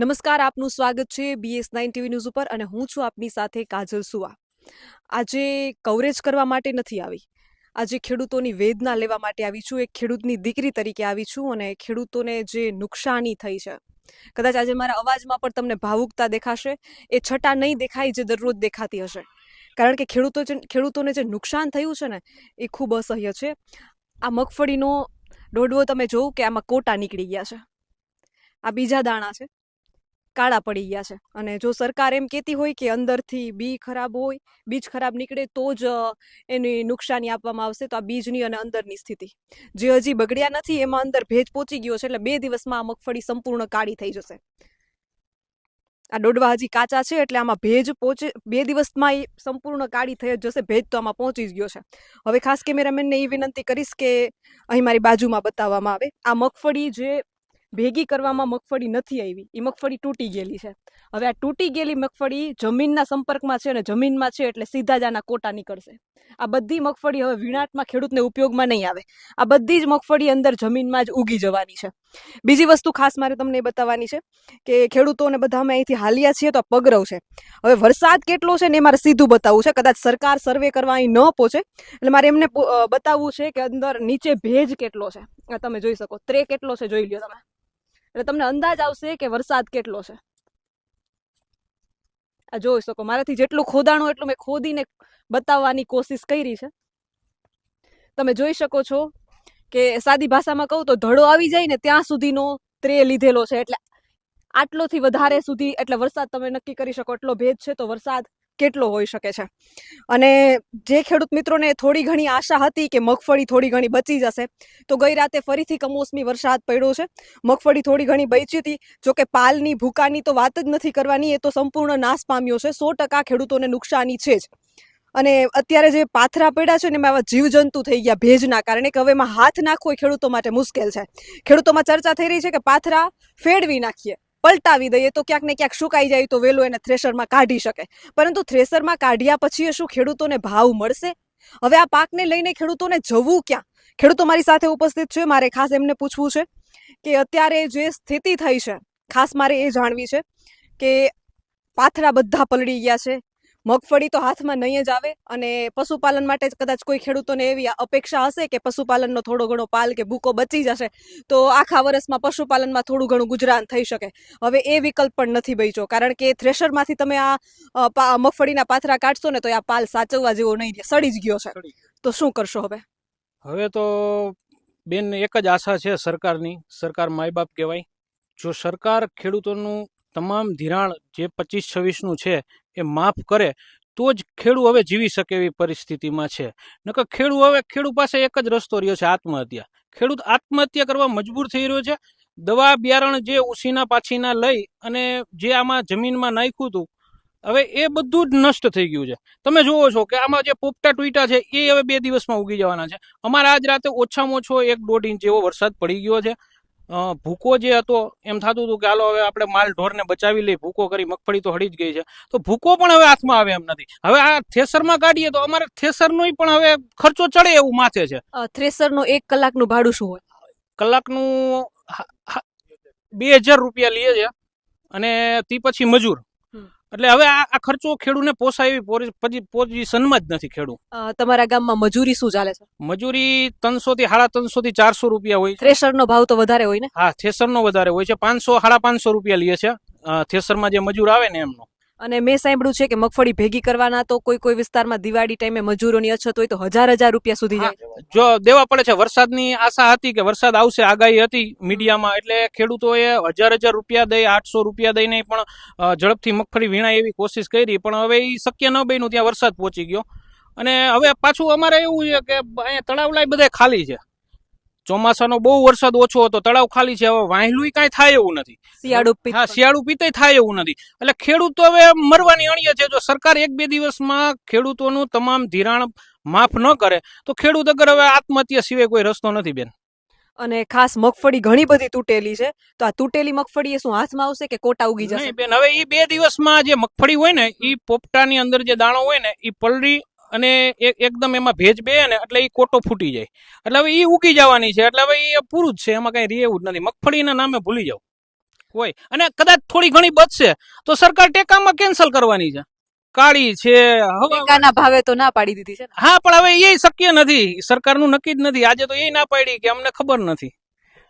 નમસ્કાર, આપનું સ્વાગત છે બીએસ નાઇન ટીવી ન્યૂઝ ઉપર અને હું છું આપની સાથે કાજલ સુવા. આજે કવરેજ કરવા માટે નથી આવી. આજે ખેડૂતોની વેદના લેવા માટે આવી છું. એક ખેડૂતની દીકરી તરીકે આવી છું અને ખેડૂતોને જે નુકસાની થઈ છે, કદાચ આજે મારા અવાજમાં પણ તમને ભાવુકતા દેખાશે. એ છટા નહીં દેખાય જે દરરોજ દેખાતી હશે. કારણ કે ખેડૂતો જે, ખેડૂતોને જે નુકસાન થયું છે ને, એ ખૂબ અસહ્ય છે. આ મગફળીનો ડોડવો તમે જોવું કે આમાં કોટા નીકળી ગયા છે. આ બીજા દાણા છે. કાળા પડી ગયા છે. અને જો સરકાર એમ કહેતી હોય કે અંદરથી બી ખરાબ હોય, બીજ ખરાબ નીકળે તો જ એની નુકસાની આપવામાં આવશે તો આ બીજની અને અંદરની સ્થિતિ. જે હજી બગડ્યા નથી એમાં અંદર ભેજ પહોંચી ગયો છે એટલે બે દિવસમાં આ મગફળી સંપૂર્ણ કાળી થઈ જશે. આ ડોડવા હજી કાચા છે એટલે આમાં ભેજ પહોંચે બે દિવસમાં એ સંપૂર્ણ કાળી થઈ જ જશે, ભેજ તો આમાં પહોંચી જ ગયો છે. હવે ખાસ કેમેરામેનને એ વિનંતી કરીશ કે અહીં મારી બાજુમાં બતાવવામાં આવે. આ મગફળી જે ભેગી કરવામાં મગફળી નથી આવી. એ મગફળી તૂટી ગયેલી છે. હવે આ તૂટી ગયેલી મગફળી જમીનના સંપર્કમાં છે અને જમીનમાં છે એટલે સીધા જ આના કોટા નીકળશે. આ બધી મગફળી હવે વિણાટમાં ખેડૂતને ઉપયોગમાં નહીં આવે. આ બધી જ મગફળી અંદર જમીનમાં જ ઉગી જવાની છે. બીજી વસ્તુ ખાસ મારે તમને એ બતાવવાની છે કે ખેડૂતોને બધા અમે અહીંથી હાલ્યા છીએ તો પગરવ છે. હવે વરસાદ કેટલો છે ને એ મારે સીધું બતાવવું છે. કદાચ સરકાર સર્વે કરવા અહીં ન પહોંચે. એટલે મારે એમને બતાવવું છે કે અંદર નીચે ભેજ કેટલો છે. તમે જોઈ શકો. ત્રે કેટલો છે જોઈ લ્યો તમે. એટલે તમને અંદાજ આવશે કે વરસાદ કેટલો છે. આ જોઈ શકો, મારાથી જેટલું ખોદાણું એટલું મેં ખોદીને બતાવવાની કોશિશ કરી છે. તમે જોઈ શકો છો કે સાદી ભાષામાં કહું તો ધડો આવી જાય ને ત્યાં સુધીનો ત્રે લીધેલો છે, એટલે આટલોથી વધારે સુધી, એટલે વરસાદ તમે નક્કી કરી શકો એટલો ભેજ છે, તો વરસાદ કેટલો હોઈ શકે છે. અને જે ખેડૂત મિત્રોને થોડી ઘણી આશા હતી કે મગફળી થોડી ઘણી બચી જશે, તો ગઈ રાતે ફરીથી કમોસમી વરસાદ પડ્યો છે. મગફળી થોડી ઘણી બચી હતી. જોકે પાલની ભૂકાની તો વાત જ નથી કરવાની, એ તો સંપૂર્ણ નાશ પામ્યો છે. સો ટકા ખેડૂતોને નુકસાની છે જ. અને અત્યારે જે પાથરા પડ્યા છે ને એમાં આવા જીવજંતુ થઈ ગયા ભેજના કારણે કે હવે એમાં હાથ નાખવો એ ખેડૂતો માટે મુશ્કેલ છે. ખેડૂતોમાં ચર્ચા થઈ રહી છે કે પાથરા ફેડવી નાખીએ. પલટાવી દઈએ તો ક્યાંક ને ક્યાંક સુકાઈ જાય તો વેલો એને થ્રેશરમાં કાઢી શકે. પરંતુ થ્રેશરમાં કાઢ્યા પછી શું ખેડૂતોને ભાવ મળશે? હવે આ પાકને લઈને ખેડૂતોને જવું ક્યાં? ખેડૂતો મારી સાથે ઉપસ્થિત છે, મારે ખાસ એમને પૂછવું છે કે અત્યારે જે સ્થિતિ થઈ છે, ખાસ મારે એ જાણવી છે કે પાથરા બધા પલળી ગયા છે મગફળી તો હાથમાં નહીં જ આવે અને પશુપાલન માટે કદાચ કોઈ ખેડૂતોને એવી અપેક્ષા હશે કે પશુપાલનનો થોડો ઘણો પાલ કે ભૂકો બચી જશે તો આખા વર્ષમાં પશુપાલનમાં થોડું ઘણું ગુજરાન થઈ શકે. હવે એ વિકલ્પ પણ નથી બચ્યો કારણ કે થ્રેશરમાંથી તમે આ મગફળીના પાથરા કાઢશો ને તો આ પાલ સાચવવા જેવો નહીં રહે સડી જ ગયો છે. તો શું કરશો હવે? હવે તો બેન એક જ આશા છે સરકારની સરકાર માય બાપ કહેવાય. જો સરકાર ખેડૂતોનું તમામ ધિરાણ જે પચીસ છવ્વીસનું છે એ માફ કરે, તો જ ખેડૂ હવે જીવી શકે એવી પરિસ્થિતિમાં છે. નકર ખેડૂ હવે, ખેડૂ પાસે એક જ રસ્તો રહ્યો છે આત્મહત્યા. ખેડૂત આત્મહત્યા કરવા મજબૂર થઈ રહ્યો છે. દવા બિયારણ જે ઉસીના પાછીના લઈ અને જે આમાં જમીનમાં નાખ્યું હતું, હવે એ બધું જ નષ્ટ થઈ ગયું છે. તમે જુઓ છો કે આમાં જે પોપટા ટુઈટા છે, એ હવે બે દિવસમાં ઉગી જવાના છે. અમારે આજ રાતે ઓછામાં ઓછો એક દોઢ ઇંચ જેવો વરસાદ પડી ગયો છે. ભૂકો જે હતો એમ થતું હતું કે હાલો હવે આપણે માલ ઢોરને બચાવી લઈ ભૂકો કરી મગફળી તો હળી જ ગઈ છે. તો ભૂકો પણ હવે હાથમાં આવે એમ નથી. હવે આ થ્રેસરમાં કાઢીએ તો અમારે થ્રેસરનો પણ હવે ખર્ચો ચડે એવું માથે છે. થ્રેસરનો એક કલાકનું ભાડું શું હોય? કલાકનું બે હજાર રૂપિયા લે છે. અને તે પછી મજૂર. એટલે હવે આ ખર્ચો ખેડૂને પોસાય એવી પછી પોઝિશનમાં જ નથી ખેડૂ તમારા ગામમાં મજૂરી શું ચાલે છે? મજૂરી ત્રણસો થી સાડા ત્રણસો થી ચારસો રૂપિયા હોય થ્રેસર નો ભાવ તો વધારે હોય ને? હા થેસરનો વધારે હોય છે. પાંચસો સાડા પાંચસો રૂપિયા લે છે. થેસરમાં જે મજૂર આવે ને એમનો. અને મેં સાંભળ્યું છે કે મગફળી ભેગી કરવાના તો કોઈ કોઈ વિસ્તારમાં દિવાળી ટાઈમે મજૂરોની અછત હોય તો હજાર હજાર રૂપિયા સુધી જાય. જો દેવા પડે છે વરસાદની આશા હતી કે વરસાદ આવશે આગાહી હતી મીડિયામાં એટલે ખેડૂતોએ હજાર હજાર રૂપિયા દઈ આઠસો રૂપિયા દઈને પણ ઝડપથી મગફળી વીણાય એવી કોશિશ કરી પણ હવે એ શક્ય ન બન્યું ત્યાં વરસાદ પહોંચી ગયો. અને હવે પાછું અમારે એવું છે કે અહીંયા તળાવલાય બધા ખાલી છે. ચોમાસાનો બહુ વરસાદ ઓછો હતો તળાવ ખાલી છે હવે વાહેલું કાંઈ થાય એવું નથી. શિયાળુ હા શિયાળુ પીતે થાય એવું નથી. એટલે ખેડૂતો હવે મરવાની અણીએ છે જો સરકાર એક બે દિવસમાં ખેડૂતોનું તમામ ધિરાણ માફ ન કરે તો ખેડૂત અગર હવે આત્મહત્યા સિવાય કોઈ રસ્તો નથી બેન. અને ખાસ મગફળી ઘણી બધી તૂટેલી છે તો આ તૂટેલી મગફળી શું હાથમાં આવશે કે કોટા ઉગી જશે? બેન હવે એ બે દિવસમાં જે મગફળી હોય ને એ પોપટાની અંદર જે દાણો હોય ને એ પલળી અને એક એકદમ એમાં ભેજ બે ને એટલે એ કોટો ફૂટી જાય. એટલે હવે એ ઉગી જવાની છે એટલે હવે એ પૂરું જ છે એમાં કઈ રે એવું જ નથી. મગફળીના નામે ભૂલી જાવ હોય અને કદાચ થોડી ઘણી બચશે તો સરકાર ટેકામાં કેન્સલ કરવાની છે. કાળી છે ટેકાના ભાવે તો ના પાડી દીધી છે હા પણ હવે એ શક્ય નથી. સરકારનું નક્કી જ નથી. આજે તો એ ના પાડી કે અમને ખબર નથી.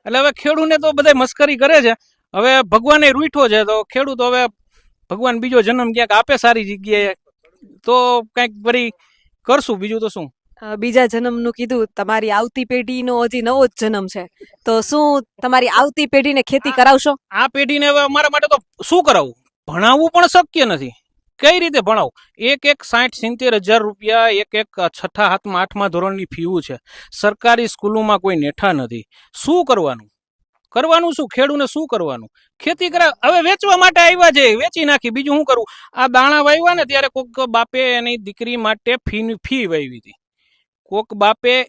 એટલે હવે ખેડૂને તો બધા મસ્કરી કરે છે. હવે ભગવાને રૂઠો છે તો ખેડૂત હવે ભગવાન બીજો જન્મ ક્યાંક આપે સારી જગ્યાએ તો કંઈક વળી કરશું બીજું તો શું? બીજા જન્મનું કીધું તમારી આવતી પેઢીનો હજી નવો જ જન્મ છે. તો શું તમારી આવતી પેઢીને ખેતી કરાવશો? આ પેઢીને હવે અમારા માટે તો શું કરાવવું ભણાવવું પણ શક્ય નથી. કઈ રીતે ભણાવું? એક એક સાઠ સિત્તેર હજાર રૂપિયા એક એક છઠ્ઠા હાથમાં આઠમા ધોરણની ફીવું છે. સરકારી સ્કૂલોમાં કોઈ નેઠા નથી. શું કરવાનું? કરવાનું શું? ખેડૂને શું કરવાનું? ખેતી કરા, હવે વેચવા માટે આવ્યા છે, વેચી નાખી. બીજું શું કરું? આ દાણા વાવ્યા ને ત્યારે કોક બાપે એની દીકરી માટે ફી ફી વાવી હતી. કોક બાપે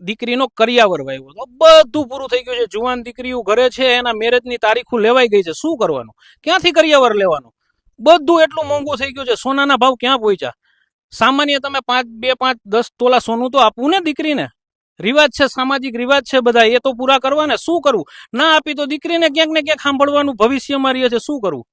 દીકરીનો કરિયાવર વાવ્યો હતો. બધું પૂરું થઈ ગયું છે. જુવાન દીકરીઓ ઘરે છે, એના મેરેજની તારીખો લેવાઈ ગઈ છે. શું કરવાનું? ક્યાંથી કરિયાવર લેવાનું? બધું એટલું મોંઘું થઈ ગયું છે. સોનાના ભાવ ક્યાં પહોંચ્યા? સામાન્ય તમે પાંચ, બે, પાંચ, દસ તોલા સોનું તો આપવું ને દીકરીને. રિવાજ છે સામાજિક રિવાજ છે બધા એ તો પૂરા કરવા ને શું કરવું? ના આપી તો દીકરીને ક્યાંક ને ક્યાંક સાંભળવાનું ભવિષ્યમાં રહે છે શું કરવું?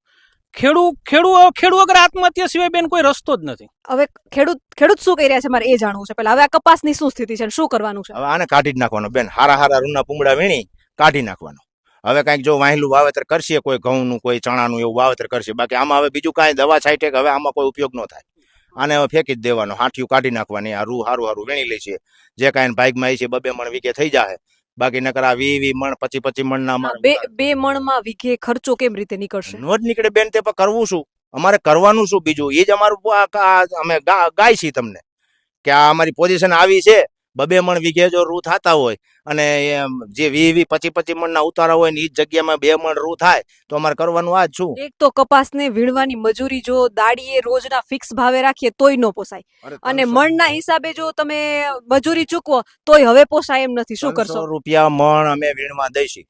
ખેડૂ ખેડૂ ખેડૂ વગર આત્મહત્યા સિવાય બેન કોઈ રસ્તો જ નથી. હવે ખેડૂત ખેડૂત શું કરી રહ્યા છે મારે એ જાણવું છે પેલા હવે આ કપાસની શું સ્થિતિ છે અને શું કરવાનું છે? હવે આને કાઢી જ નાખવાનો બેન. હારા હારા રૂના પૂમડા વીણી કાઢી નાખવાનો. હવે કાંઈક જો વાહેલું વાવેતર કરશે કોઈ ઘઉંનું કોઈ ચણાનું એવું વાવેતર કરશે. બાકી આમાં હવે બીજું કાંઈ દવા છાંટે કે હવે આમાં કોઈ ઉપયોગ ન થાય. આને હવે ફેંકી જ દેવાનો હાંઠિયું કાઢી નાખવાની આ રૂ હારું હારું વીણી લે છે. જે કાંઈ ભાગમાં છે બબે મણ વીઘે થઈ જાય બાકી નકર આ વી વી મણ પચી પચી મણ ના હા, બે મણ મણમાં વીઘે ખર્ચો કેમ રીતે નીકળશે? નો જ નીકળે બેન તે પર કરવું શું? અમારે કરવાનું શું બીજું? એ જ અમારું અમે ગાય છીએ તમને. કે આ અમારી પોઝિશન આવી છે બબે મણ વીઘે જો રૂ થતા હોય અને જે વી વી પચી પચી મણ ના ઉતારા હોય ને એ જગ્યામાં બે મણ રૂ થાય તો અમારે કરવાનું આ જ છું એક તો કપાસ ને વીણવાની મજૂરી જો દાડીએ રોજના ફિક્સ ભાવે રાખીએ તોય ન પોસાય. અને 300 મણના હિસાબે જો તમે મજૂરી ચૂકવો તોય હવે પોસાય એમ નથી. શું કરશો? રૂપિયા મણ અમે વીણવા દઈશી.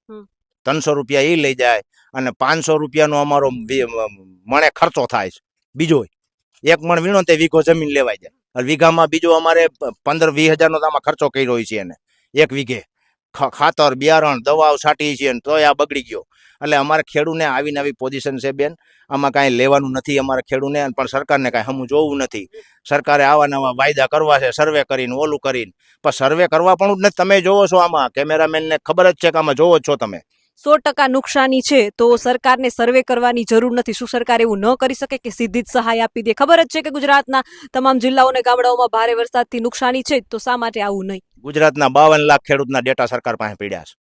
ત્રણસો રૂપિયા એ લઈ જાય અને પાંચસો રૂપિયાનો અમારો મણે ખર્ચો થાય છે. બીજો એક મણ વીણો તે વીઘો જમીન લેવાય જાય. વીઘામાં બીજો અમારે પંદર વીસ હજારનો તો આમાં ખર્ચો કર્યો છે એને. એક વીઘે. ખાતર, બિયારણ, દવાઓ છાંટી છે તોય આ બગડી ગયો. એટલે અમારે ખેડૂને આવીને આવી પોઝિશન છે બેન. આમાં કાંઈ લેવાનું નથી અમારે ખેડૂને પણ સરકારને કાંઈ હમું જોવું નથી. સરકારે આવા નવા વાયદા કરવા છે સર્વે કરીને, ઓલું કરીને. પણ સર્વે કરવા પણ જ નથી. તમે જોવો છો આમાં. કેમેરામેનને ખબર જ છે કે આમાં જોવો જ છો તમે. સો ટકા નુકસાની છે, તો સરકારને સર્વે કરવાની જરૂર નથી. શું સરકાર એવું ન કરી શકે કે સીધી જ સહાય આપી દે? ખબર જ છે કે ગુજરાતના તમામ જિલ્લાઓ અને ગામડાઓમાં ભારે વરસાદથી નુકસાની છે, તો શા માટે આવું નહીં? ગુજરાતના બાવન લાખ ખેડૂતના ડેટા સરકાર પાસે પડ્યા છે.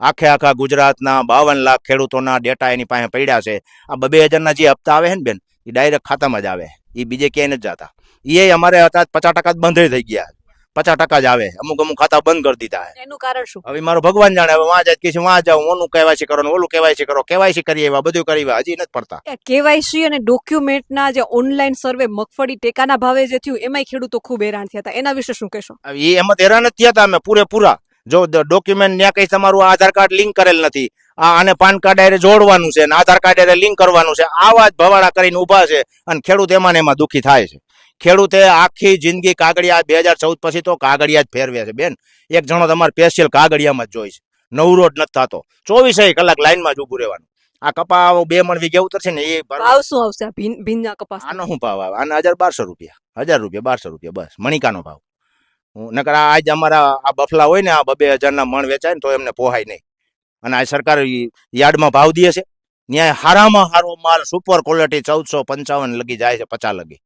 આખે આખા ગુજરાતના બાવન લાખ ખેડૂતોના ડેટા એની પાસે પડ્યા છે. આ બબે હજારના જે હપ્તા આવે છે ને બેન, એ ડાયરેક્ટ ખાતામાં જ આવે. એ બીજે ક્યાંય નથી જતા. એ અમારે હતા પચાસ ટકા જ બંધ થઈ ગયા પચાસ ટકા જ આવે. અમુક અમુક ખાતા બંધ કરી દીધા એનું કારણ શું? હવે મારો ભગવાન જાણે હવે વાં જાય કે વાં જાવ ઓનું કેવાયસી કરો ને ઓલું કેવાયસી કરો કેવાયસી કરી આવ્યા બધું કરી આવ્યા હજી નથી પડતા કેવાયસી અને ડોક્યુમેન્ટના જે ઓનલાઈન સર્વે મગફળી ટેકાના ભાવે જે થયું એમાંય ખેડૂતો ખૂબ હેરાન થયા હતા. એના વિશે શું કહેશો? એ એમાં હેરાન જ થયા હતા અમે પૂરેપૂરા. જો ડોક્યુમેન્ટ ત્યાં કઈ તમારું આધાર કાર્ડ લિંક કરેલ નથી આ આને પાન કાર્ડ એરે જોડવાનું છે અને આધાર કાર્ડ એરે લિંક કરવાનું છે આવા જ ભવાડા કરીને ઊભા છે અને ખેડૂત એમાં ને એમાં દુઃખી થાય છે. ખેડૂતે આખી જિંદગી કાગળિયા બે હજાર ચૌદ પછી તો કાગળિયા જ ફેરવે છે. બેન એક જણો તમારે સ્પેશિયલ કાગળિયામાં જ જોઈ છે. નવરો જ નથી થતો. ચોવીસે કલાક લાઈનમાં જ ઉભું રહેવાનું. આ કપા બે મણ વીઘે ઉતરશે ને એ ભાવ શું આવશે? ભીંજા કપાસ આનો શું ભાવ આવે? આના હજાર બારસો રૂપિયા. હજાર રૂપિયા બારસો રૂપિયા બસ. મણિકાનો ભાવ. હું નકર આ આજ અમારા આ બફલા હોય ને આ બબે હજારના મણ વેચાય ને તો એમને પોહાય નહીં. અને આ સરકાર યાર્ડમાં ભાવ દે છે. ન્યાય હારામાં હારો માલ સુપર ક્વોલિટી ચૌદસો પંચાવન લગી જાય છે પચાસ લગી.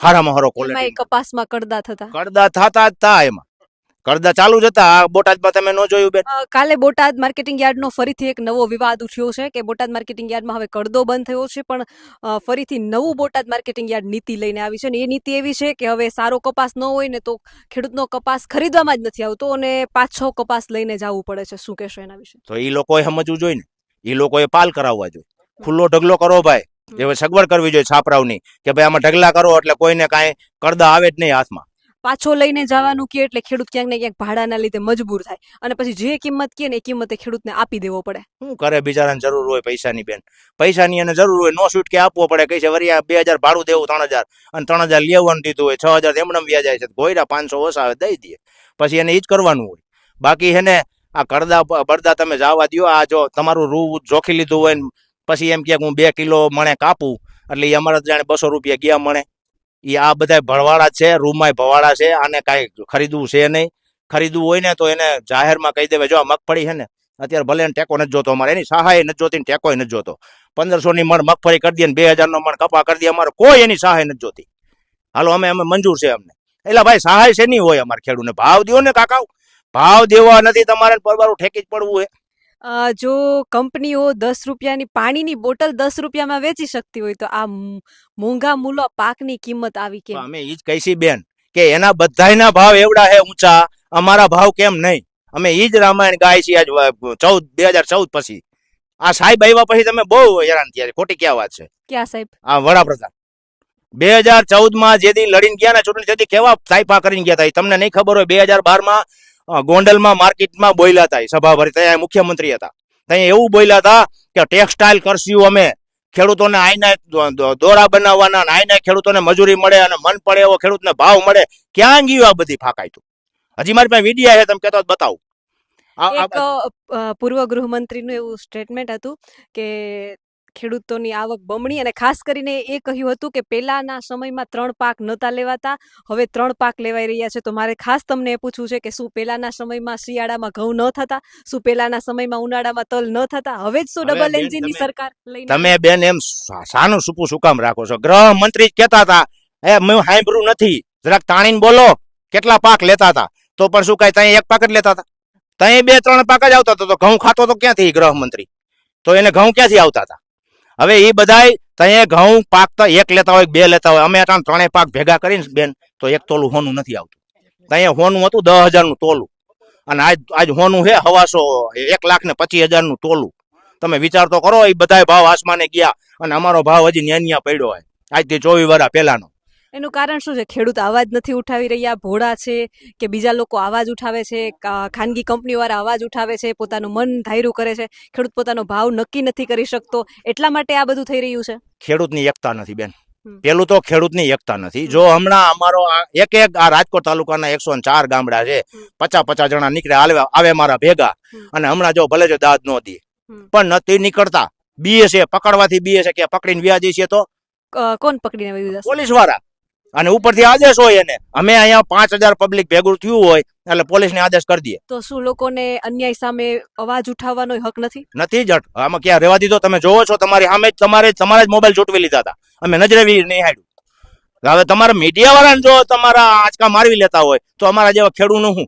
હારામાં હારો ક્વોલિટી કપાસમાં કડદા થતા. કડદા થતા જ તા એમાં. કડદા ચાલુ જ હતા. બોટાદમાં તમે ન જોયું બેન. કાલે બોટાદ માર્કેટિંગ યાર્ડનો ફરીથી એક નવો વિવાદ ઉઠ્યો છે કે બોટાદ માર્કેટિંગ યાર્ડમાં હવે કડદો બંધ થયો છે પણ ફરીથી નવું બોટાદ માર્કેટિંગ યાર્ડ નીતિ લઈને આવી છે. અને એ નીતિ એવી છે કે હવે સારો કપાસ ન હોય ને તો ખેડૂતનો કપાસ ખરીદવામાં જ નથી આવતો અને પાંચ છ કપાસ લઈને જવું પડે છે. શું કહેશો એના વિશે? તો એ લોકોએ સમજવું જોઈએ ને. એ લોકોએ પાલ કરાવવા જોઈએ. ખુલ્લો ઢગલો કરો ભાઈ. હવે સગવડ કરવી જોઈએ છાપરાઓની કે ભાઈ આમાં ઢગલા કરો એટલે કોઈને કાંઈ કરદા આવે જ નહીં હાથમાં. પાછો લઈને જવાનું કે એટલે ખેડૂત ક્યાંક ને ક્યાંક ભાડાના લીધે મજબૂર થાય. અને પછી જે કિંમત કે ને એ કિંમતે ખેડૂતને આપી દેવો પડે. શું કરે બિચારાને જરૂર હોય પૈસાની બેન? પૈસાની એને જરૂર હોય નો છૂટ કે આપવો પડે. કઈ છે વરિયા બે હજાર ભાડું દેવું ત્રણ હજાર. અને ત્રણ હજાર લેવાનું દીધું હોય છ હજાર એમને વ્યાજ જાય છે. ગોયરા પાંચસો ઓછા આવે દઈ દે પછી એને એ જ કરવાનું હોય. બાકી એને આ કરદા બરદા તમે જવા દ્યો. આ જો તમારું રૂ જોખી લીધું હોય ને પછી એમ કે હું બે કિલો મણે કાપું, એટલે એ અમારા જાણે બસો રૂપિયા ગયા મણે. એ આ બધા ભરવાડા છે રૂમાય ભવાડા છે, આને કાંઈ ખરીદવું છે નહીં. ખરીદવું હોય ને તો એને જાહેરમાં કહી દેવે જો આ મગફળી છે ને, અત્યારે ભલે ટેકો નથી જોતો અમારે, એની સહાય નથી જોતી ટેકો નથી જોતો. પંદરસો ની મણ મગફળી કરી દે ને બે હજાર નો મણ કપા કરી દે અમારે, કોઈ એની સહાય નથી જોતી. હાલો, અમે અમે મંજૂર છે અમને. એટલે ભાઈ, સહાય છે નહીં હોય અમારે ખેડૂતને? ભાવ દો ને કાકાઉ ભાવ દેવા નથી તમારે પરવારું ઠેકી જ પડવું હોય જો કંપનીઓ દસ રૂપિયાની પાણીની બોટલ દસ રૂપિયામાં વેચી શકતી હોય તો આ મોંઘા મૂલો પાકની કિંમત આવી કે અમે ઈ જ કહીશી બેન કે એના બધાના ભાવ એવડા હે ઊંચા અમારા ભાવ કેમ નહીં? અમે ઈ જ રામાયણ ગાય છીએ આજ ચૌદ બે હજાર ચૌદ પછી. આ સાહેબ આવ્યા પછી તમે બહુ હેરાન થયા ખોટી ક્યાં વાત છે? ક્યાં સાહેબ? આ વડાપ્રધાન. બે હજાર ચૌદમાં જે દી લડીને ગયા ને ચૂંટણી તેથી કેવા સાઈફા કરીને ગયા હતા તમને નહીં ખબર હોય બે હજાર બારમાં ગોંડલમાં માર્કેટમાં બોલ્યા હતા સભાભરી સભા ભરી ત્યાં મુખ્યમંત્રી હતા. ત્યાં એવું બોલ્યા હતા કે ટેક્સટાઇલ કરશું અમે ખેડૂતોને આઈને દોરા બનાવવાના આઈને ખેડૂતોને મજૂરી મળે અને મન પડે એવો ખેડૂતને ભાવ મળે ક્યાં ગયું આ બધી ફાકાયતું? હજી મારી પાસે વિડીયા છે તમે કહેતો બતાવું. એક પૂર્વ ગૃહમંત્રીનું એવું સ્ટેટમેન્ટ હતું કે ખેડૂતોની આવક બમણી અને ખાસ કરીને એ કહ્યું હતું કે પહેલાના સમયમાં ત્રણ પાક નહોતા લેવાતા હવે ત્રણ પાક લેવાઈ રહ્યા છે. તો મારે ખાસ તમને એ પૂછવું છે કે શું પહેલાના સમયમાં શિયાળામાં ઘઉં ન થતા શું પહેલાના સમયમાં ઉનાળામાં તલ ન થતા? હવે જ શું ડબલ એન્જિનની સરકાર લઈને તમે બેન એમ સાનું સુપું શું કામ રાખો છો? ગૃહ મંત્રી કહેતા હતા એ મેં સાંભળ્યું નથી. જરાક તાણીને બોલો કેટલા પાક લેતા હતા? તો પણ શું કાંઈ ત્યાં એક પાક જ લેતા હતા? ત્યાં બે ત્રણ પાક જ આવતા હતા. તો ઘઉં ખાતો તો ક્યાંથી ગૃહ મંત્રી તો એને ઘઉં ક્યાંથી આવતા હતા? હવે એ બધાય ત્યાં ઘઉં પાકતા એક લેતા હોય બે લેતા હોય. અમે અટાણ ત્રણેય પાક ભેગા કરીને બેન, તો એક તોલું હોનું નથી આવતું. ત્યાં હોનું હતું દસ હજારનું તોલું. અને આજ આજ હોનું છે હવાસો એક લાખ ને પચીસ હજારનું તોલું. તમે વિચાર તો કરો એ બધાય ભાવ આસમાને ગયા. અને અમારો ભાવ હજી ન્યાન્યા પડ્યો હોય. આજથી ચોવીસ વર્ષ પહેલાનો. એનું કારણ શું છે? ખેડૂત અવાજ નથી ઉઠાવી રહ્યા ભોળા છે કે બીજા લોકો અવાજ ઉઠાવે છે ખાનગી કંપનીવાળા અવાજ ઉઠાવે છે પોતાનું મન ધાર્યું કરે છે ખેડૂત પોતાનો ભાવ નક્કી નથી કરી શકતો. એટલા માટે આ બધું થઈ રહ્યું છે? ખેડૂતની એકતા નથી બેન. પેલું તો ખેડૂતની એકતા નથી. જો હમણાં અમારો એક એક આ રાજકોટ તાલુકાના એકસો ચાર ગામડા છે પચાસ પચાસ જણા નીકળ્યા આવે આવે મારા ભેગા. અને હમણાં જો ભલે જો દાદ નો દે પણ નથી નીકળતા. બીએ છે પકડવાથી બીએ છે કે પકડીને વ્યાજી છે તો? કોણ પકડીને પોલીસવાળા અને ઉપરથી આદેશ હોય એને. અમે અહીંયા પાંચ હજાર પબ્લિક ભેગું થયું હોય એટલે પોલીસને આદેશ કરી દઈએ. તો શું લોકોને અન્યાય સામે અવાજ ઉઠાવવાનો હક નથી? નથી જ આમાં ક્યાં રહેવા દીધો? તમે જોવો છો તમારી સામે જ તમારે તમારા જ મોબાઈલ ચૂંટવી લીધા હતા. અમે નજરે હાડ્યું હવે તમારા મીડિયા વાળાને જો તમારા આંચકા મારવી લેતા હોય તો અમારા જેવા ખેડૂતનું શું?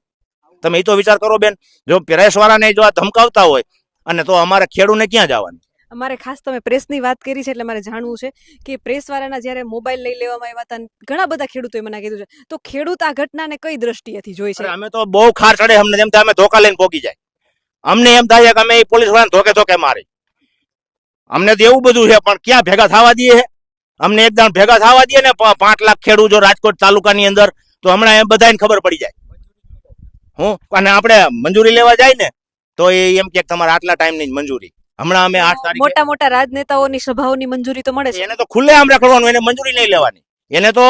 તમે એ તો વિચાર કરો બેન. જો પ્રેસ વાળાને જો આ ધમકાવતા હોય અને તો અમારે ખેડૂને ક્યાં જવાનું? અમારે ખાસ તમે પ્રેસની વાત કરી છે એટલે મારે જાણવું છે કે પ્રેસવાળાના જ્યારે મોબાઈલ લઈ લેવામાં આવ્યા હતા ઘણા બધા ખેડૂતોએ મને કીધું છે, તો ખેડૂત આ ઘટનાને કઈ દ્રષ્ટિએથી જોઈ છે? અમે તો બહુ ખાર ચડે અમને એમ અમે ધોકા લઈને પોગી જાય. અમને એમ થાય કે અમે પોલીસ વાળાને ધોકે ધોકે મારી. અમને તો એવું બધું છે, પણ ક્યાં ભેગા થવા દઈએ છે અમને એકદમ ભેગા થવા દઈએ ને પાંચ લાખ ખેડૂત રાજકોટ તાલુકાની અંદર, તો હમણાં એમ બધાને ખબર પડી જાય. હું? અને આપણે મંજૂરી લેવા જાય ને, તો એ એમ કે તમારે આટલા ટાઈમની જ મંજૂરી. હમણાં અમે આઠ તારીખ મોટા મોટા રાજનેતાઓની સભાઓની મંજૂરી તો મળે છે. એને તો ખુલ્લે આમ રખડવાનું એને મંજૂરી નહીં લેવાની. એને તો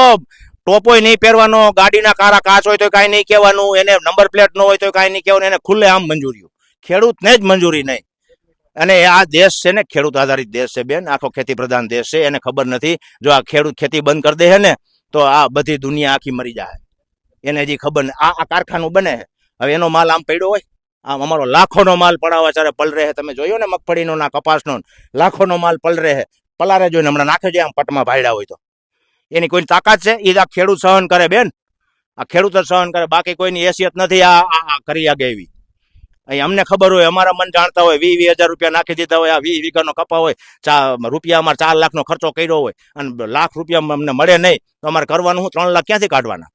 ટોપોય નહીં પહેરવાનો ગાડીના કારા કાચ હોય તો કાંઈ નહીં કહેવાનું એને નંબર પ્લેટ ન હોય તો કાંઈ નહીં કહેવાનું એને ખુલ્લે આમ મંજૂરીઓ. ખેડૂતને જ મંજૂરી નહીં. અને આ દેશ છે ને ખેડૂત આધારિત દેશ છે બેન આખો ખેતી પ્રધાન દેશ છે એને ખબર નથી. જો આ ખેડૂત ખેતી બંધ કરી દે છે ને તો આ બધી દુનિયા આખી મરી જાય એને હજી ખબર આ કારખાનું બને હવે એનો માલ આમ પડ્યો હોય. આમ અમારો લાખોનો માલ પડાવવા ચારે પલરે છે તમે જોયો ને મગફળીનો ના કપાસનો લાખોનો માલ પલરે છે પલારે જોઈને હમણાં નાખે છે, આમ પટમાં ભાડ્યા હોય તો. એની કોઈ તાકાત છે? એ આ ખેડૂત સહન કરે બેન. આ ખેડૂત સહન કરે, બાકી કોઈની હેસિયત નથી આ, આ- કરી આગે એવી. અહીં અમને ખબર હોય, અમારા મન જાણતા હોય, વીસ વીસ હજાર રૂપિયા નાખી દીધા હોય, આ વીસ વીઘાનો કપા હોય, ચા, રૂપિયા અમારે ચાર લાખનો ખર્ચો કર્યો હોય, અને લાખ રૂપિયા અમને મળે નહીં, તો અમારે કરવાનું હું ત્રણ લાખ ક્યાંથી કાઢવાના?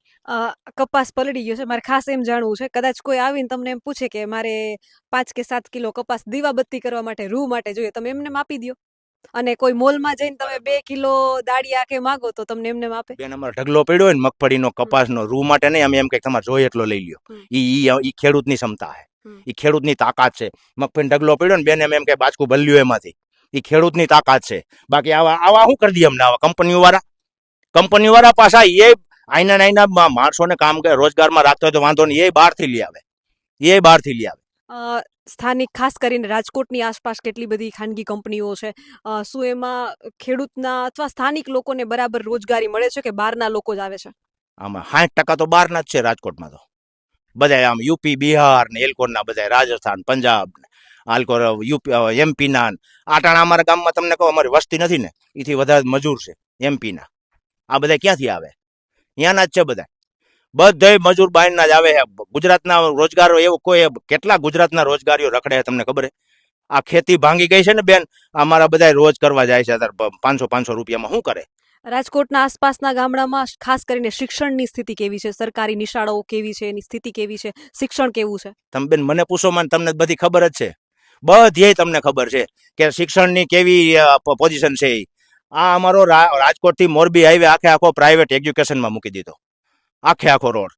કપાસ પલળી ગયો છે. મારે ખાસ એમ જાણવું છે. કદાચ કોઈ આવીને તમને એમ પૂછે કે મારે પાંચ કે સાત કિલો કપાસ દીવાબત્તી કરવા માટે રૂ માટે જોઈએ તમે એમને આપી દો. અને કોઈ મોલમાં જઈને તમે બે કિલો દાળિયા કે માગો તો તમને એમને આપે. બેન અમારે ઢગલો પડ્યો હોય ને મગફળીનો કપાસનો રૂ માટે નહીં અમે એમ કે તમારે જોઈએ એટલો લઈ લ્યો. ઈ ઈ ખેડૂતની ક્ષમતા છે. ઈ ખેડૂતની તાકાત છે. મગફળી ઢગલો પડ્યો ને બેન એમ એમ કે બાજકું ભલ્યું એમાંથી. ઈ ખેડૂતની તાકાત છે. બાકી આવા આવા શું કરી દઈએ અમને આવા? કંપનીઓ વાળા કંપનીઓ વાળા પાછા એ આઈના નાઈના માણસોને કામ કરે રોજગારમાં રાખતો હોય તો વાંધો નહીં. એ બહારથી લઈ આવે. એ બહારથી લઈ આવે. સ્થાનિક ખાસ કરીને રાજકોટની આસપાસ કેટલી બધી ખાનગી કંપનીઓ છે. શું એમાં ખેડૂતના અથવા સ્થાનિક લોકોને બરાબર રોજગારી મળે છે કે બહારના લોકો જ આવે છે? આમાં સાઠ ટકા તો બહારના જ છે રાજકોટમાં તો. બધા આમ યુપી બિહાર ને એલકોરના બધા રાજસ્થાન પંજાબ આલકોર યુપી એમપીના આટાણા અમારા ગામમાં તમને કહો અમારી વસ્તી નથી ને. એથી વધારે મજૂર છે એમપીના. આ બધા ક્યાંથી આવે? અહીંયાના જ છે બધા બધાય મજૂર બાયણના જ આવે છે. ગુજરાતના રોજગારો એવો કોઈ કેટલા ગુજરાતના રોજગારીઓ રખડે છે તમને ખબર છે? આ ખેતી ભાંગી ગઈ છે ને બેન અમારા બધા રોજ કરવા જાય છે અત્યારે પાંચસો પાંચસો રૂપિયામાં. શું કરે? રાજકોટના આસપાસના ગામડામાં ખાસ કરીને શિક્ષણની સ્થિતિ કેવી છે? સરકારી નિશાળાઓ કેવી છે? એની સ્થિતિ કેવી છે? શિક્ષણ કેવું છે? તમે બેન મને પૂછો મને તમને બધી ખબર જ છે. બધી તમને ખબર છે કે શિક્ષણની કેવી પોઝિશન છે ઈ. આ અમારો રાજકોટથી મોરબી હાઈવે આખે આખો પ્રાઇવેટ એજ્યુકેશનમાં મૂકી દીધો. આખે આખો રોડ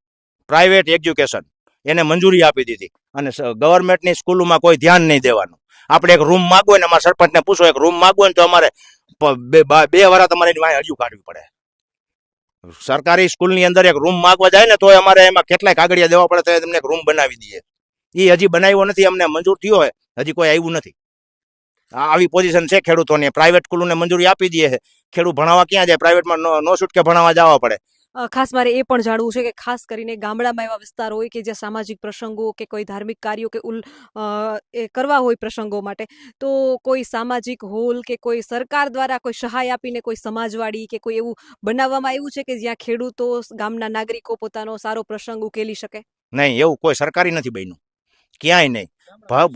પ્રાઇવેટ એજ્યુકેશન એને મંજૂરી આપી દીધી. અને ગવર્મેન્ટની સ્કૂલોમાં કોઈ ધ્યાન નહીં દેવાનું. આપણે એક રૂમ માગવો ને અમારા સરપંચને પૂછો, એક રૂમ માગવો ને તો અમારે બે વાર તમારે એની વાંહે અરજી કાઢવી પડે. સરકારી સ્કૂલની અંદર એક રૂમ માગવા જાય ને તોય અમારે એમાં કેટલાય કાગળિયા દેવા પડે તો તમને એક રૂમ બનાવી દઈએ. એ હજી બનાવ્યો નથી, અમને મંજૂર થયો હોય. હજી કોઈ આવ્યું નથી. આવી પોઝિશન છે ખેડૂતોને. પ્રાઇવેટ સ્કૂલોને મંજૂરી આપી દે છે. ખેડૂત ભણાવવા ક્યાં જાય? પ્રાઇવેટમાં નો છૂટકે ભણાવવા જવા પડે. ખાસ મારે એ પણ જાણવું છે કે ખાસ કરીને ગામડામાં એવા વિસ્તાર હોય કે જ્યાં સામાજિક પ્રસંગો કે કોઈ ધાર્મિક કાર્યો કે ઉલ એ કરવા હોય પ્રસંગો માટે તો કોઈ સામાજિક હોલ કે કોઈ સરકાર દ્વારા કોઈ સહાય આપીને કોઈ સમાજવાડી કે કોઈ એવું બનાવવામાં આવ્યું છે કે જ્યાં ખેડૂતો ગામના નાગરિકો પોતાનો સારો પ્રસંગ ઉકેલી શકે? નહીં એવું કોઈ સરકારી નથી બન્યું. ક્યાંય નહીં.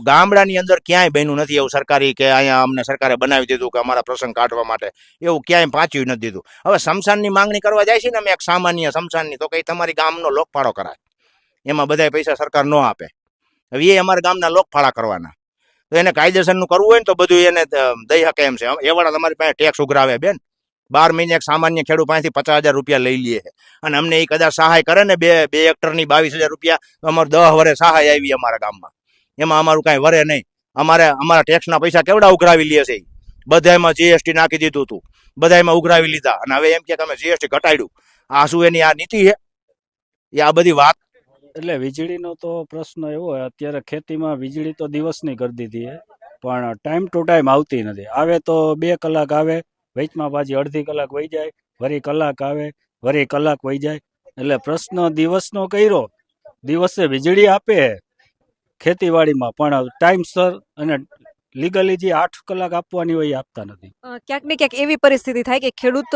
ગામડાની અંદર ક્યાંય બન્યું નથી એવું સરકારી કે અહીંયા અમને સરકારે બનાવી દીધું કે અમારા પ્રસંગ કાઢવા માટે. એવું ક્યાંય પાછું નથી દીધું. હવે સમસાનની માંગણી કરવા જાય છે ને અમે એક સામાન્ય સમસાનની તો કંઈ તમારી ગામનો લોકફાળો કરાય. એમાં બધા પૈસા સરકાર ન આપે. હવે એ અમારા ગામના લોકફાળા કરવાના. તો એને કાયદેસરનું કરવું હોય ને તો બધું એને દઈ શકે એમ છે. એવાળા તમારી પાસે ટેક્સ ઉઘરાવે બેન. બાર મહિને એક સામાન્ય ખેડૂત પાસેથી પચાસ હજાર રૂપિયા લઈ લઈએ અને અમને એ કદાચ સહાય કરે ને બે બે હેક્ટરની બાવીસ હજાર રૂપિયા અમારે દહ વરે સહાય આવી અમારા ગામમાં. એમાં અમારું કાંઈ વરે નહીં. અમારે, અમારા ટેક્સના પૈસા કેવડા ઉઘરાવી લે છે? બધામાં જીએસટી નાખી દીધું હતું બધામાં ઉઘરાવી લીધા. અને હવે એમ કે તમે જીએસટી ઘટાડ્યું. આ શું એની આ નીતિ છે? એ આ બધી વાત. એટલે વીજળીનો તો પ્રશ્ન એવો હોય અત્યારે ખેતીમાં વીજળી તો દિવસની કરી દીધી પણ ટાઈમ ટુ ટાઈમ આવતી નથી. આવે તો બે કલાક આવે, વચમાં પાછી અડધી કલાક વહી જાય, વરી કલાક આવે, વરી કલાક વહી જાય. એટલે પ્રશ્ન દિવસનો કર્યો. દિવસે વીજળી આપે. ખેતીવાડીમાં પણ ટાઈમસર અને લીગલી જે આઠ કલાક આપવાની હોય એ આપતા નથી. ક્યાંક ને ક્યાંક એવી પરિસ્થિતિ થાય કે ખેડૂત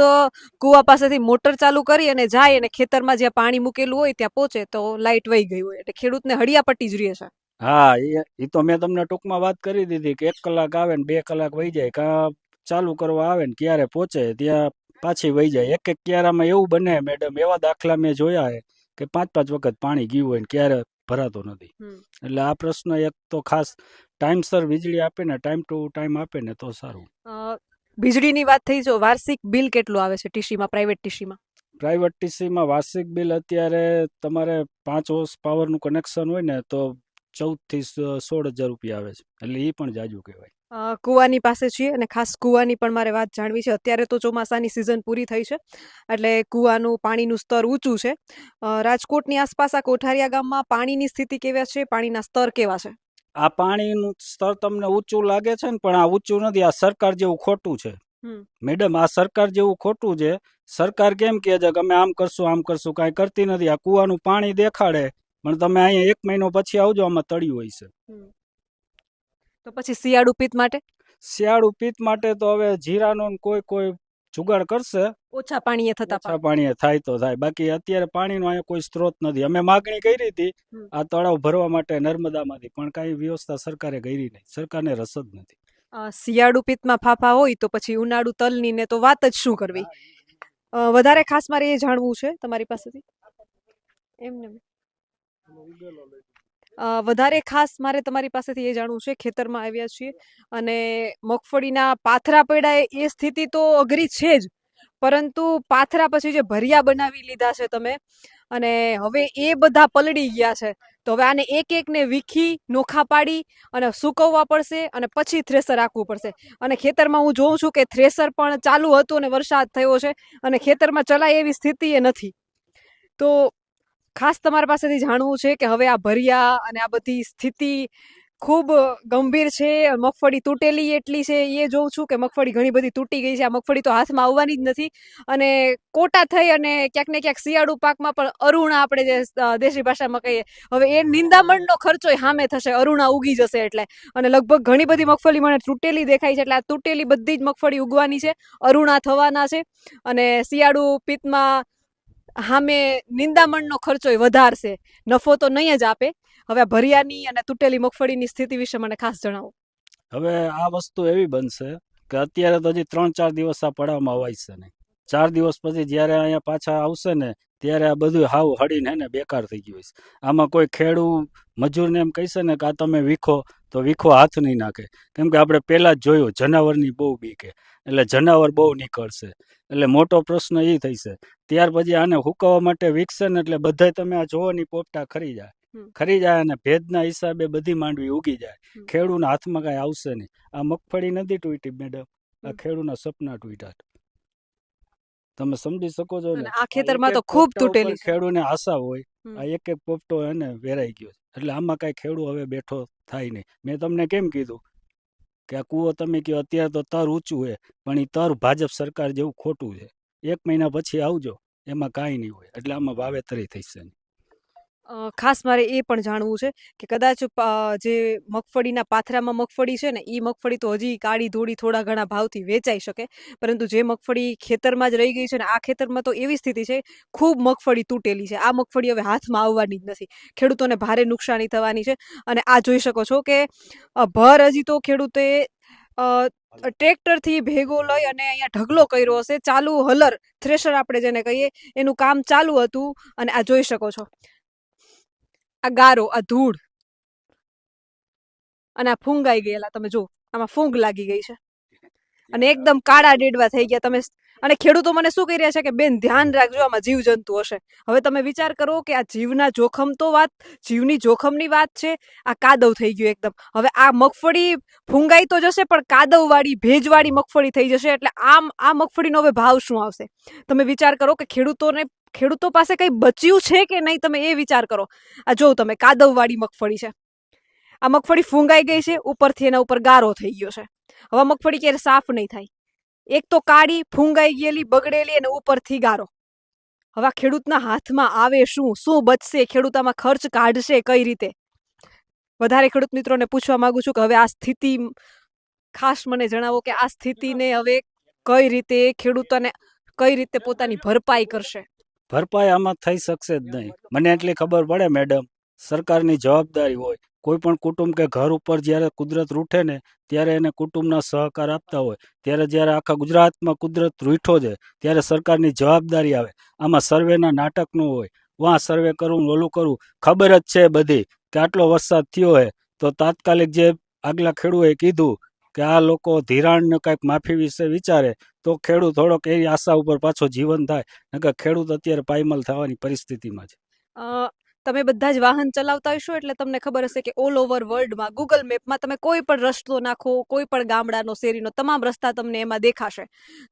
કુવા પાસેથી મોટર ચાલુ કરી અને જાય અને ખેતરમાં જ્યાં પાણી મૂકેલું હોય ત્યાં પહોંચે તો લાઇટ વહી ગઈ હોય. એટલે ખેડૂતને હળિયાપટ્ટી જ રહે છે. હા એ તો મેં તમને ટૂંકમાં વાત કરી દીધી કે એક કલાક આવે ને બે કલાક વહી જાય. કાં ચાલુ કરવા આવે ને ક્યારે પહોંચે ત્યાં પાછી વહી જાય. એક એક ક્યારામાં એવું બને મેડમ એવા દાખલા મેં જોયા છે કે પાંચ પાંચ વખત પાણી ગયું હોય ને ક્યારે ભરાતો નથી. એટલે આ પ્રશ્ન એક તો ખાસ ટાઈમસર વીજળી આપે ને ટાઈમ ટુ ટાઈમ આપે ને તો સારું. વીજળીની વાત થઈ જો વાર્ષિક બિલ કેટલું આવે છે ટીસીમાં પ્રાઇવેટ ટીસીમાં? પ્રાઇવેટ ટીસીમાં વાર્ષિક બિલ અત્યારે તમારે પાંચ હોર્સ પાવરનું કનેક્શન હોય ને તો ચૌદથી સોળ હજાર રૂપિયા આવે છે. એટલે એ પણ જાજુ કહેવાય. કૂવાની પાસે છીએ અને ખાસ કૂવાની પણ મારે વાત જાણવી છે. અત્યારે તો ચોમાસાની સિઝન પૂરી થઈ છે એટલે કૂવાનું પાણીનું સ્તર ઊંચું છે. રાજકોટની આસપાસ આ કોઠારિયા ગામમાં પાણીની સ્થિતિ કેવા છે? પાણીના સ્તર કેવા છે? આ પાણીનું સ્તર તમને ઊંચું લાગે છે ને પણ આ ઊંચું નથી. આ સરકાર જેવું ખોટું છે. મેડમ આ સરકાર જેવું ખોટું છે. સરકાર કેમ કહે છે કે અમે આમ કરશું આમ કરશું? કાંઈ કરતી નથી. આ કૂવાનું પાણી દેખાડે પણ તમે અહીંયા એક મહિનો પછી આવજો આમાં તળિયું હોય છે. તો પછી શિયાળુ પિત્ત માટે? શિયાળુ પિત્ત માટે તો હવે જીરાનો કોઈ કોઈ જુગાડ કરશે. ઓછા પાણીએ થતા ઓછા પાણીએ થાય તો થાય. બાકી અત્યારે પાણીનો અહીંયા કોઈ સ્ત્રોત નથી. અમે માગણી કરી હતી. આ તળાવ ભરવા માટે નર્મદામાંથી પણ કાંઈ વ્યવસ્થા સરકારે કરી નહીં. સરકારને રસ જ નથી. શિયાળુ પિત્તમાં ફાફા હોય તો પછી ઉનાળુ તલની ને તો વાત જ શું કરવી? વધારે ખાસ મારે એ જાણવું છે તમારી પાસેથી. એમને. વધારે ખાસ મારે તમારી પાસેથી એ જાણવું છે, ખેતરમાં આવ્યા છીએ અને મગફળીના પાથરા પડ્યા એ સ્થિતિ તો અઘરી છે જ. પરંતુ પાથરા પછી જે ભરિયા બનાવી લીધા છે તમે અને હવે એ બધા પલળી ગયા છે, તો હવે આને એક એકને વીખી, નોખા પાડી અને સૂકવવા પડશે અને પછી થ્રેસર રાખવું પડશે. અને ખેતરમાં હું જોઉં છું કે થ્રેસર પણ ચાલુ હતું અને વરસાદ થયો છે અને ખેતરમાં ચલાય એવી સ્થિતિ એ નથી. તો ખાસ તમારા પાસેથી જાણવું છે કે હવે આ ભર્યા અને આ બધી સ્થિતિ ખૂબ ગંભીર છે. મગફળી તૂટેલી એટલી છે, એ જોઉં છું કે મગફળી ઘણી બધી તૂટી ગઈ છે. આ મગફળી તો હાથમાં આવવાની જ નથી. અને કોટા થઈ અને ક્યાંક ને ક્યાંક શિયાળુ પાકમાં પણ અરુણા આપણે જે દેશી ભાષામાં કહીએ, હવે એ નિંદામણનો ખર્ચો સામે થશે, અરુણા ઉગી જશે એટલે. અને લગભગ ઘણી બધી મગફળી મને તૂટેલી દેખાય છે એટલે આ તૂટેલી બધી જ મગફળી ઉગવાની છે, અરુણા થવાના છે. અને શિયાળુ પિત્તમાં સામે નિંદામણનો ખર્ચો વધારશે. નફો તો નહીં જ આપે. હવે ભરિયાની અને તૂટેલી મગફળીની સ્થિતિ વિશે મને ખાસ જણાવો. હવે આ વસ્તુ એવી બનશે કે અત્યારે તો હજી ત્રણ ચાર દિવસ આ પડાવમાં અવાય નહીં ચાર દિવસ પછી જ્યારે અહીંયા પાછા આવશે ને, ત્યારે આ બધું હાવ હળીને ને બેકાર થઈ ગયું છે આમાં કોઈ ખેડૂ મજૂરને એમ કહેશે ને કે આ તમે વીખો, તો વીખો હાથ નહીં નાખે. કેમ કે આપણે પહેલાં જ જોયું, જનાવરની બહુ બીકે એટલે જનાવર બહુ નીકળશે. એટલે મોટો પ્રશ્ન એ થઈ ત્યાર પછી આને હુકવવા માટે વિકસે ને એટલે બધા તમે આ જોવો ની પોપટા ખરી જાય. ખરી જાય અને ભેદના હિસાબે બધી માંડવી ઉગી જાય. ખેડૂના હાથમાં કાંઈ આવશે નહીં. આ મગફળી નથી તૂટી મેડમ. આ ખેડૂના સપના તૂટ્યા તમે સમજી શકો છો ને? આ ખેતરમાં તો ખૂબ તૂટેલી ખેડૂને આશા હોય આ એક એક પોપટો એને વેરાઈ ગયો એટલે આમાં કાંઈ ખેડૂ હવે બેઠો થાય નહીં. મેં તમને કેમ કીધું? કે આ કૂવો તમે કહો અત્યારે તો તર ઊંચું છે પણ એ તર ભાજપ સરકાર જેવું ખોટું છે. એક મહિના પછી આવજો એમાં કાંઈ નહીં હોય એટલે આમાં વાવેતરી થઈ અ, ખાસ મારે એ પણ જાણવું છે કે કદાચ જે મગફળીના પાથરામાં મગફળી છે ને એ મગફળી તો હજી કાળી ધોળી થોડા ઘણા ભાવથી વેચાઈ શકે. પરંતુ જે મગફળી ખેતરમાં જ રહી ગઈ છે ને આ ખેતરમાં તો એવી સ્થિતિ છે ખૂબ મગફળી તૂટેલી છે. આ મગફળી હવે હાથમાં આવવાની જ નથી. ખેડૂતોને ભારે નુકસાની થવાની છે. અને આ જોઈ શકો છો કે ભર હજી તો ખેડૂતે ટ્રેક્ટરથી ભેગો લઈ અને અહીંયા ઢગલો કર્યો હશે. ચાલુ હલર થ્રેશર આપણે જેને કહીએ એનું કામ ચાલુ હતું. અને આ જોઈ શકો છો. આ ગારો આ ધૂળ અને આ ફૂંગાઈ ગયેલા તમે જો આમાં ફૂંગ લાગી ગઈ છે. અને એકદમ કાળા ડેડવા થઈ ગયા તમે અને ખેડૂતો મને શું કહી રહ્યા છે કે બેન ધ્યાન રાખજો આમાં જીવજંતુ હશે. હવે તમે વિચાર કરો કે આ જીવના જોખમ તો વાત જીવની જોખમની વાત છે આ કાદવ થઈ ગયું એકદમ. હવે આ મગફળી ફૂંગાઈ તો જશે પણ કાદવવાળી ભેજવાળી મગફળી થઈ જશે એટલે આમ આ મગફળીનો હવે ભાવ શું આવશે? તમે વિચાર કરો કે ખેડૂતોને ખેડૂતો પાસે કંઈ બચ્યું છે કે નહીં તમે એ વિચાર કરો. આ જો તમે, કાદવવાળી મગફળી છે. આ મગફળી ફૂંગાઈ ગઈ છે, ઉપરથી એના ઉપર ગારો થઈ ગયો છે. હવે મગફળી ક્યારે સાફ નહીં થાય. એક તો કાળી ફૂંગાઈ ગયેલી, બગડેલી અને ઉપરથી ગારો. હવે ખેડૂતના હાથમાં આવે શું? શું બચશે? ખેડૂત આમાં ખર્ચ કાઢશે કઈ રીતે? વધારે ખેડૂત મિત્રોને પૂછવા માંગુ છું કે હવે આ સ્થિતિ ખાસ મને જણાવો કે આ સ્થિતિને હવે કઈ રીતે ખેડૂતોને કઈ રીતે પોતાની ભરપાઈ કરશે? ભરપાઈ આમાં થઈ શકશે જ નહીં. મને એટલી ખબર પડે, મેડમ. સરકારની જવાબદારી હોય. કોઈ પણ કુટુંબ કે ઘર ઉપર જ્યારે કુદરત રૂઠે ને, ત્યારે એને કુટુંબના સહકાર આપતા હોય. ત્યારે જ્યારે આખા ગુજરાતમાં કુદરત રૂઠો છે, ત્યારે સરકારની જવાબદારી આવે. આમાં સર્વેના નાટકનું હોય. વાં સર્વે કરવું ઓલું કરવું ખબર જ છે બધી કે આટલો વરસાદ થયો હોય તો તાત્કાલિક જે આગલા ખેડૂએ કીધું કે આ લોકો ધિરાણને કાંઈક માફી વિશે વિચારે, તો ખેડૂત થોડોક એવી આશા ઉપર પાછો જીવન થાય. નકર ખેડૂત અત્યારે પાયમલ થવાની પરિસ્થિતિમાં છે. તમે બધા જ વાહન ચલાવતા હશો એટલે તમને ખબર હશે કે ઓલ ઓવર વર્લ્ડમાં ગૂગલ મેપમાં તમે કોઈ પણ રસ્તો નાખો, કોઈ પણ ગામડાનો, શેરીનો, તમામ રસ્તા તમને એમાં દેખાશે.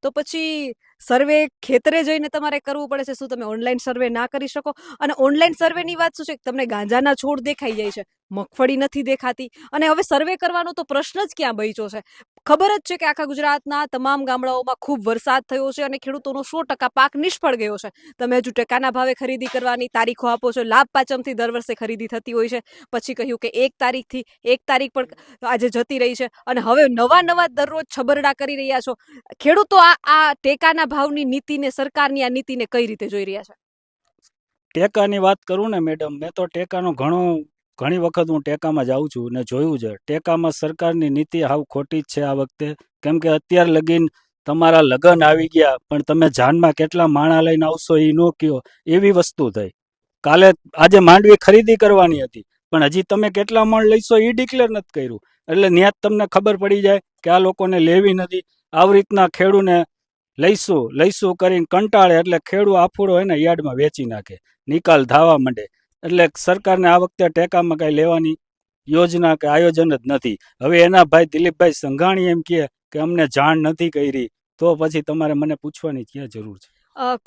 તો પછી સર્વે ખેતરે જઈને તમારે કરવું પડે છે, શું તમે ઓનલાઈન સર્વે ના કરી શકો? અને ઓનલાઈન સર્વેની વાત શું છે? તમને ગાંજાના છોડ દેખાઈ જાય છે. મગફળી નથી દેખાતી. અને હવે સર્વે કરવાનો તો પ્રશ્ન જ ક્યાં બચ્યો છે? ખબર જ છે કે આખા ગુજરાતના તમામ ગામડાઓમાં ખૂબ વરસાદ થયો છે અને ખેડૂતોનો સો ટકા પાક નિષ્ફળ ગયો છે. તમે હજુ ટેકાના ભાવે ખરીદી કરવાની તારીખો આપો છો. લાભ પાચમથી દર વર્ષે ખરીદી થતી હોય છે. પછી કહ્યું કે એક તારીખથી, એક તારીખ પણ આજે જતી રહી છે. અને હવે નવા નવા દરરોજ છબરડા કરી રહ્યા છો. ખેડૂતો આ આ ટેકાના ભાવની નીતિને, સરકારની આ નીતિને કઈ રીતે જોઈ રહ્યા છે? ટેકાની વાત કરું ને મેડમ, મેં તો ટેકાનો ઘણો ઘણી વખત હું ટેકામાં જાઉં છું ને જોયું છે. ટેકામાં સરકારની નીતિ હાવ ખોટી જ છે આ વખતે. કેમ કે અત્યાર લગીન તમારા લગ્ન આવી ગયા, પણ તમે જાનમાં કેટલા માણા લઈને આવશો એ નો કયો. એવી વસ્તુ થઈ. કાલે આજે માંડવી ખરીદી કરવાની હતી, પણ હજી તમે કેટલા મણ લઈશો એ ડિક્લેર નથી કર્યું. એટલે ત્યાં જ તમને ખબર પડી જાય કે આ લોકોને લેવી નથી. આવી રીતના ખેડૂને લઈશું લઈશું કરીને કંટાળે એટલે ખેડૂ આફુડો હોય ને યાર્ડમાં વેચી નાખે. નિકાલ ધાવા માંડે. એટલે સરકારને આ વખતે ટેકામાં કાંઈ લેવાની યોજના કે આયોજન જ નથી. હવે એના ભાઈ દિલીપભાઈ સંઘાણી એમ કહે કે અમને જાણ નથી કરી તો પછી તમારે મને પૂછવાની ક્યાં જરૂર છે?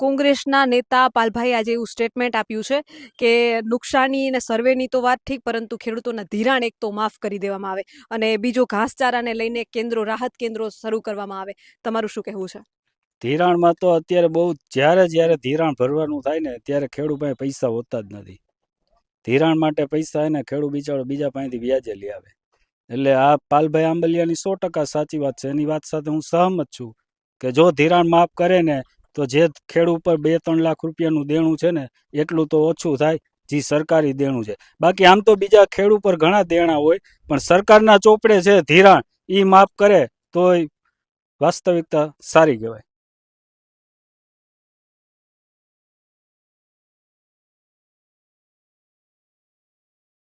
કોંગ્રેસના નેતા પાલભાઈ આજે એવું સ્ટેટમેન્ટ આપ્યું છે કે નુકસાની અને સર્વેની તો વાત ઠીક પરંતુ ખેડૂતોના ધિરાણ એક તો માફ કરી દેવામાં આવે અને બીજો ઘાસચારાને લઈને કેન્દ્રો રાહત કેન્દ્રો શરૂ કરવામાં આવે. તમારું શું કહેવું છે? ધિરાણમાં તો અત્યારે બહુ જ્યારે જ્યારે ધિરાણ ભરવાનું થાય ને ત્યારે ખેડૂત પાસે પૈસા હોતા જ નથી. ધિરાણ માટે પૈસા એને ખેડૂત બિચારો બીજા પાસેથી વ્યાજે લઈ આવે. એટલે આ પાલભાઈ આંબલિયાની સો ટકા સાચી વાત છે. એની વાત સાથે હું સહમત છું કે જો ધિરાણ માફ કરે ને, તો જે ખેડૂત ઉપર બે ત્રણ લાખ રૂપિયાનું દેણું છે ને, એટલું તો ઓછું થાય, જે સરકારી દેણું છે. બાકી આમ તો બીજા ખેડૂત પર ઘણા દેણા હોય, પણ સરકારના ચોપડે છે ધિરાણ. એ માફ કરે તોય વાસ્તવિકતા સારી કહેવાય.